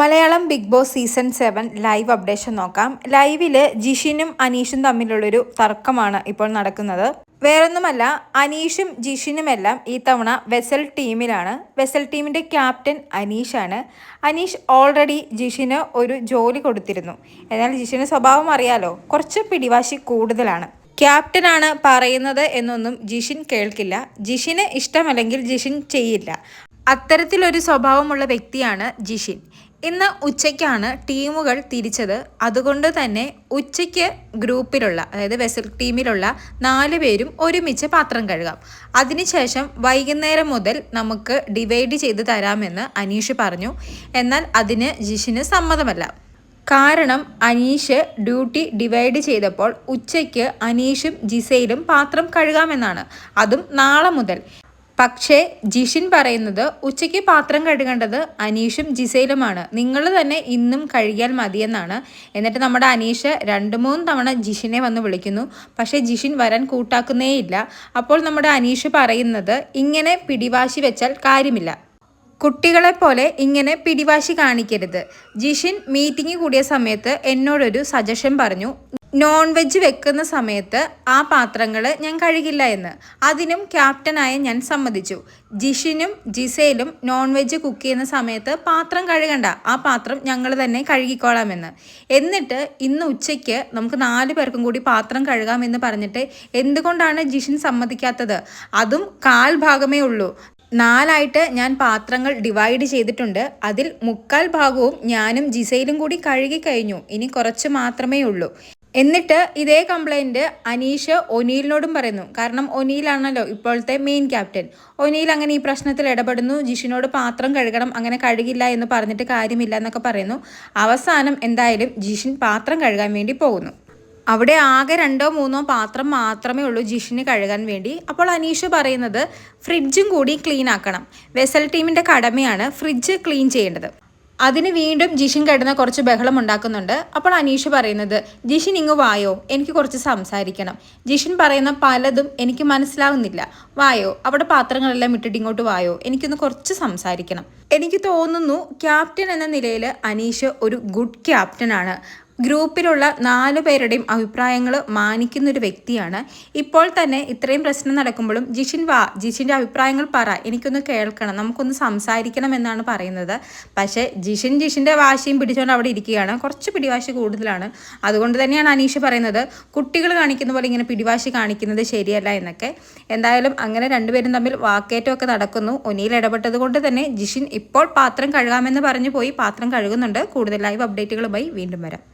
Malayalam Bigg Boss season seven live updation നോക്കാം. ലൈവിൽ ജിഷിനും അനീഷും തമ്മിലുള്ളൊരു തർക്കമാണ് ഇപ്പോൾ നടക്കുന്നത്. വേറൊന്നുമല്ല അനീഷും ജിഷിനുമെല്ലാം ഈ തവണ വെസൽ ടീമിലാണ്. വെസൽ ടീമിന്റെ ക്യാപ്റ്റൻ അനീഷാണ്. അനീഷ് ഓൾറെഡി ജിഷിന് ഒരു ജോലി കൊടുത്തിരുന്നു. എന്നാൽ ജിഷിന് സ്വഭാവം അറിയാലോ കുറച്ച് പിടിവാശി കൂടുതലാണ്. ക്യാപ്റ്റനാണ് പറയുന്നത് എന്നൊന്നും ജിഷിൻ കേൾക്കില്ല. ജിഷിന് ഇഷ്ടമല്ലെങ്കിൽ ജിഷിൻ ചെയ്യില്ല. അത്തരത്തിലൊരു സ്വഭാവമുള്ള വ്യക്തിയാണ് ജിഷിൻ. ഇന്ന് ഉച്ചയ്ക്കാണ് ടീമുകൾ തിരിച്ചത്. അതുകൊണ്ട് തന്നെ ഉച്ചയ്ക്ക് ഗ്രൂപ്പിലുള്ള അതായത് വെസൽ ടീമിലുള്ള നാല് പേരും ഒരുമിച്ച് പാത്രം കഴുകാം. അതിനുശേഷം വൈകുന്നേരം മുതൽ നമുക്ക് ഡിവൈഡ് ചെയ്ത് തരാമെന്ന് അനീഷ് പറഞ്ഞു. എന്നാൽ അതിന് ജിഷിന് സമ്മതമല്ല. കാരണം അനീഷ് ഡ്യൂട്ടി ഡിവൈഡ് ചെയ്തപ്പോൾ ഉച്ചയ്ക്ക് അനീഷും ജിസയിലും പാത്രം കഴുകാമെന്നാണ്. അതും നാളെ മുതൽ. പക്ഷേ ജിഷിൻ പറയുന്നത് ഉച്ചയ്ക്ക് പാത്രം കഴുകേണ്ടത് അനീഷും ജിസയിലുമാണ് നിങ്ങൾ തന്നെ ഇന്നും കഴുകിയാൽ മതിയെന്നാണ്. എന്നിട്ട് നമ്മുടെ അനീഷ് രണ്ട് മൂന്ന് തവണ ജിഷിനെ വന്ന് വിളിക്കുന്നു. പക്ഷേ ജിഷിൻ വരാൻ കൂട്ടാക്കുന്നേയില്ല. അപ്പോൾ നമ്മുടെ അനീഷ് പറയുന്നത് ഇങ്ങനെ പിടിവാശി വെച്ചാൽ കാര്യമില്ല. കുട്ടികളെ പോലെ ഇങ്ങനെ പിടിവാശി കാണിക്കരുത്. ജിഷിൻ മീറ്റിംഗ് കൂടിയ സമയത്ത് എന്നോടൊരു സജഷൻ പറഞ്ഞു. നോൺ വെജ് വെക്കുന്ന സമയത്ത് ആ പാത്രങ്ങൾ ഞാൻ കഴുകില്ല എന്ന്. അതിനും ക്യാപ്റ്റനായ ഞാൻ സമ്മതിച്ചു. ജിഷിനും ജിസയിലും നോൺ വെജ് കുക്ക് ചെയ്യുന്ന സമയത്ത് പാത്രം കഴുകണ്ട. ആ പാത്രം ഞങ്ങൾ തന്നെ കഴുകിക്കോളാമെന്ന് എന്നിട്ട് ഇന്ന് ഉച്ചയ്ക്ക് നമുക്ക് നാല് പേർക്കും കൂടി പാത്രം കഴുകാമെന്ന് പറഞ്ഞിട്ട് എന്തുകൊണ്ടാണ് ജിഷിൻ സമ്മതിക്കാത്തത്? അതും കാൽ ഭാഗമേ ഉള്ളൂ. നാലായിട്ട് ഞാൻ പാത്രങ്ങൾ ഡിവൈഡ് ചെയ്തിട്ടുണ്ട്. അതിൽ മുക്കാൽ ഭാഗവും ഞാനും ജിസയിലും കൂടി കഴുകി കഴിഞ്ഞു. ഇനി കുറച്ച് മാത്രമേ ഉള്ളൂ. എന്നിട്ട് ഇതേ കംപ്ലൈന്റ് അനീഷ് ഒനീലിനോടും പറയുന്നു. കാരണം ഒനീലാണല്ലോ ഇപ്പോഴത്തെ മെയിൻ ക്യാപ്റ്റൻ ഒനീൽ അങ്ങനെ ഈ പ്രശ്നത്തിൽ ഇടപെടുന്നു. ജിഷിനോട് പാത്രം കഴുകണം അങ്ങനെ കഴുകില്ല എന്ന് പറഞ്ഞിട്ട് കാര്യമില്ല എന്നൊക്കെ പറയുന്നു. അവസാനം എന്തായാലും ജിഷിൻ പാത്രം കഴുകാൻ വേണ്ടി പോകുന്നു. അവിടെ ആകെ രണ്ടോ മൂന്നോ പാത്രം മാത്രമേ ഉള്ളൂ ജിഷിന് കഴുകാൻ വേണ്ടി. അപ്പോൾ അനീഷ് പറയുന്നത് ഫ്രിഡ്ജും കൂടി ക്ലീൻ ആക്കണം. വെസൽ ടീമിന്റെ കടമയാണ് ഫ്രിഡ്ജ് ക്ലീൻ ചെയ്യേണ്ടത്. അതിന് വീണ്ടും ജിഷിൻ കിടന്ന് കുറച്ച് ബഹളം ഉണ്ടാക്കുന്നുണ്ട്. അപ്പോൾ അനീഷ് പറയുന്നത് ജിഷിൻ ഇങ്ങ് വായോ? എനിക്ക് കുറച്ച് സംസാരിക്കണം. ജിഷിൻ പറയുന്ന പലതും എനിക്ക് മനസ്സിലാവുന്നില്ല. വായോ? അവിടെ പാത്രങ്ങളെല്ലാം ഇട്ടിട്ട് ഇങ്ങോട്ട് വായോ? എനിക്കൊന്ന് കുറച്ച് സംസാരിക്കണം. എനിക്ക് തോന്നുന്നു ക്യാപ്റ്റൻ എന്ന നിലയിൽ അനീഷ് ഒരു ഗുഡ് ക്യാപ്റ്റൻ ആണ് ഗ്രൂപ്പിലുള്ള നാലു പേരുടെയും അഭിപ്രായങ്ങൾ മാനിക്കുന്ന ഒരു വ്യക്തിയാണ്. ഇപ്പോൾ തന്നെ ഇത്രയും പ്രശ്നം നടക്കുമ്പോഴും ജിഷിൻ വാ ജിഷിന്റെ അഭിപ്രായങ്ങൾ പറ എനിക്കൊന്ന് കേൾക്കണം നമുക്കൊന്ന് സംസാരിക്കണം എന്നാണ് പറയുന്നത്. പക്ഷേ ജിഷിൻ ജിഷിന്റെ വാശിയും പിടിച്ചുകൊണ്ട് അവിടെ ഇരിക്കുകയാണ്. കുറച്ച് പിടിവാശി കൂടുതലാണ്. അതുകൊണ്ട് തന്നെയാണ് അനീഷ് പറയുന്നത് കുട്ടികൾ കാണിക്കുന്ന പോലെ ഇങ്ങനെ പിടിവാശി കാണിക്കുന്നത് ശരിയല്ല എന്നൊക്കെ. എന്തായാലും അങ്ങനെ രണ്ടുപേരും തമ്മിൽ വാക്കേറ്റമൊക്കെ നടക്കുന്നു. ഒനിയിൽ ഇടപെട്ടത് കൊണ്ട് തന്നെ ജിഷിൻ ഇപ്പോൾ പാത്രം കഴുകാമെന്ന് പറഞ്ഞു പോയി. പാത്രം കഴുകുന്നുണ്ട്. കൂടുതൽ ലൈവ് അപ്ഡേറ്റുകളുമായി വീണ്ടും വരാം.